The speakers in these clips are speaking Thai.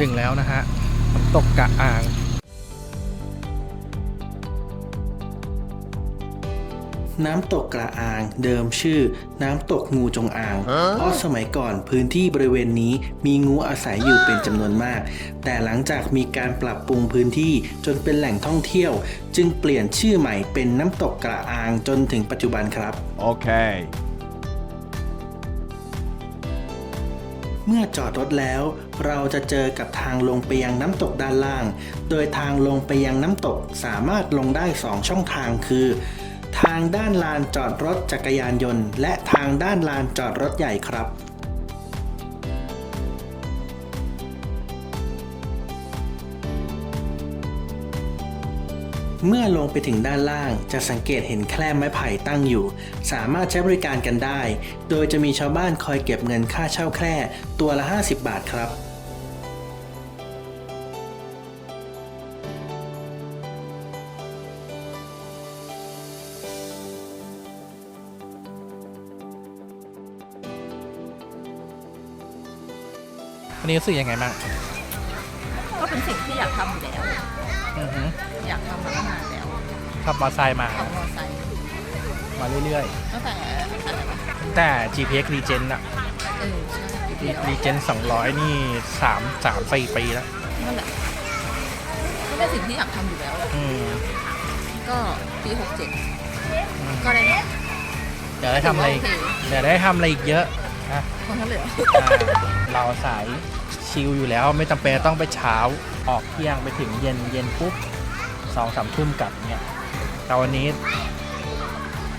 ถึงแล้วนะฮะน้ำตกกะอ่างน้ำตกกระอางเดิมชื่อ น้ำตกงูจงอาง เพราะสมัยก่อนพื้นที่บริเวณนี้มีงูอาศัยอยู่เป็นจำนวนมาก แต่หลังจากมีการปรับปรุงพื้นที่จนเป็นแหล่งท่องเที่ยว จึงเปลี่ยนชื่อใหม่เป็นน้ำตกกระอางจนถึงปัจจุบันครับ Okay. เเมื่อจอดรถแล้ว เราจะเจอกับทางลงไปยังน้ำตกด้านล่าง โดยทางลงไปยังน้ำตกสามารถลงได้ 2 ช่องทางคือ ทางด้านลานจอดรถจักรยานยนต์ และทางด้านลานจอดรถใหญ่ครับ เมื่อลงไปถึงด้านล่างจะสังเกตเห็นแคร่ไม้ไผ่ตั้งอยู่ สามารถใช้บริการกันได้ โดยจะมีชาวบ้านคอยเก็บเงินค่าเช่าแคร่ตัวละ 50 บาทครับวันนี้รู้สึกยังไงบ้าง เป็นสิ่งที่อยากทำอยู่แล้ว อือฮึอยากทำมาตั้งนานแล้วขับมอเตอร์ไซค์มา ขับมอเตอร์ไซค์มาเรื่อยตั้งแต่อะไรวะๆ แต่ GPX Regen อะ เออใช่ Regen 200 นี่3 3 4ปีแล้วนั่นแหละก็เป็นสิ่งที่อยากทำอยู่แล้ว อืมก็ปี 67 ก็ได้เดี๋ยวได้ทำอะไรอีกถือว่าโอเค เดี๋ยวได้ทำอะไรอีกเยอะนะคนนั้นเลยเหรออ่าเราสาย ชิลอยู่แล้วไม่จำเป็นต้องไปเช้าออกเที่ยงไปถึงเย็นเย็นปุ๊บสองสามทุ่มกลับเนี่ยแต่วันนี้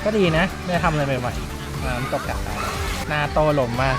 ก็ดีนะ ได้ทำอะไรใหม่ๆน้ำตกกลับหน้าโตลมมาก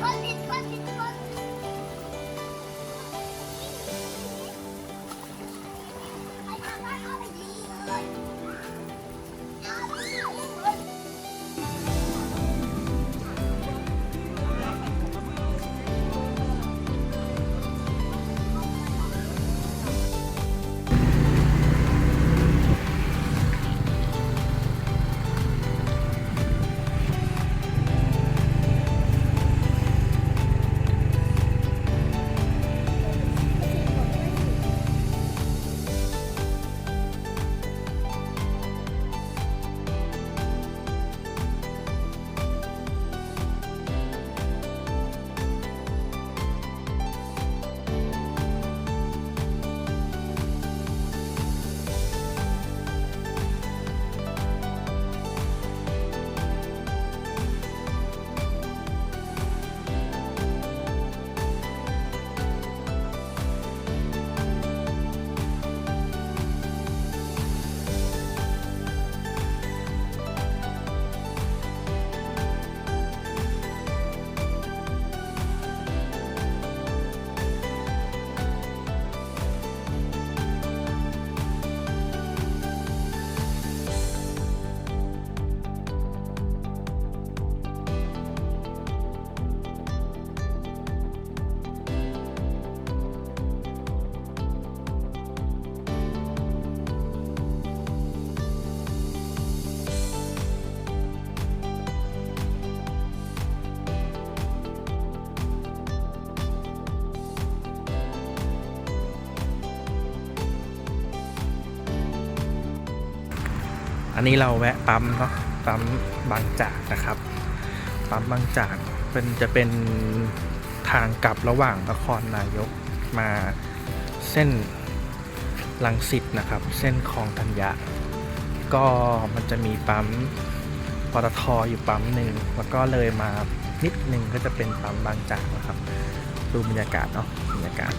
Hadi. อันนี้เราแวะปั๊มเนาะปั๊มบางจากนะครับ ปั๊มบางจากเป็นจะเป็นทางกลับระหว่างนครนายกมาเส้นลังสิตนะครับ เส้นคลองธัญญะก็มันจะมีปั๊มปตทอยู่ปั๊มหนึ่งแล้วก็เลยมานิดนึงก็จะเป็นปั๊มบางจากนะครับ ดูบรรยากาศเนาะบรรยากาศ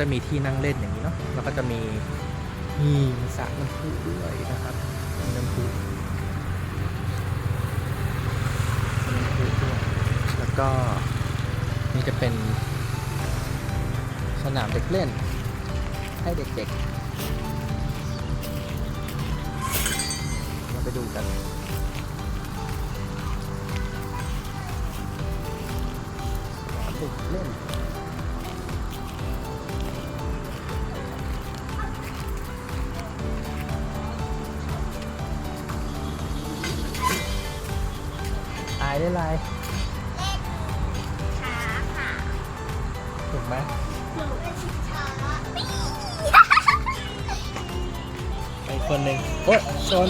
จะมีที่นั่งเล่นอย่างนี้เนาะแล้วก็จะมีมีสระน้ำพุด้วยนะครับมีน้ำพุน้ำพุด้วยแล้วก็นี่จะเป็นสนามเด็กเล่น ให้เด็กๆมาไปดูกันสนามเด็ก เล่นอายได้ไรถูกไหมไปคนหนึ่งโอ๊ยชน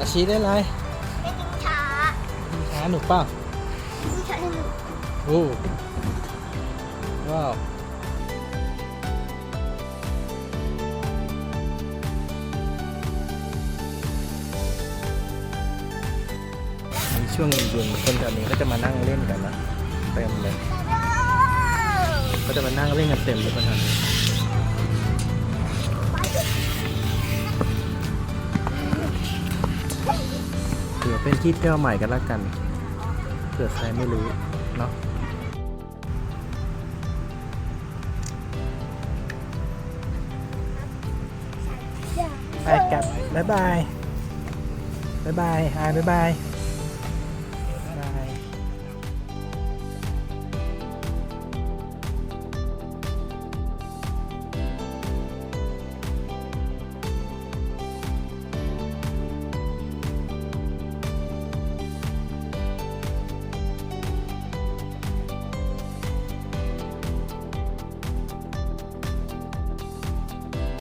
อาชีได้ไรช้าหนูเปล่าโอ้ว้าว ช่วงเย็นๆคนแถวนี้ก็จะมานั่งเล่นกันนะเต็มเลย ก็จะมานั่งเล่นกันเต็มเลยคนแถวนี้เผื่อเป็นที่เที่ยวใหม่กันละกันเผื่อใครไม่รู้เนาะไปกลับบ๊ายบาย บ๊ายบายอายบ๊ายบาย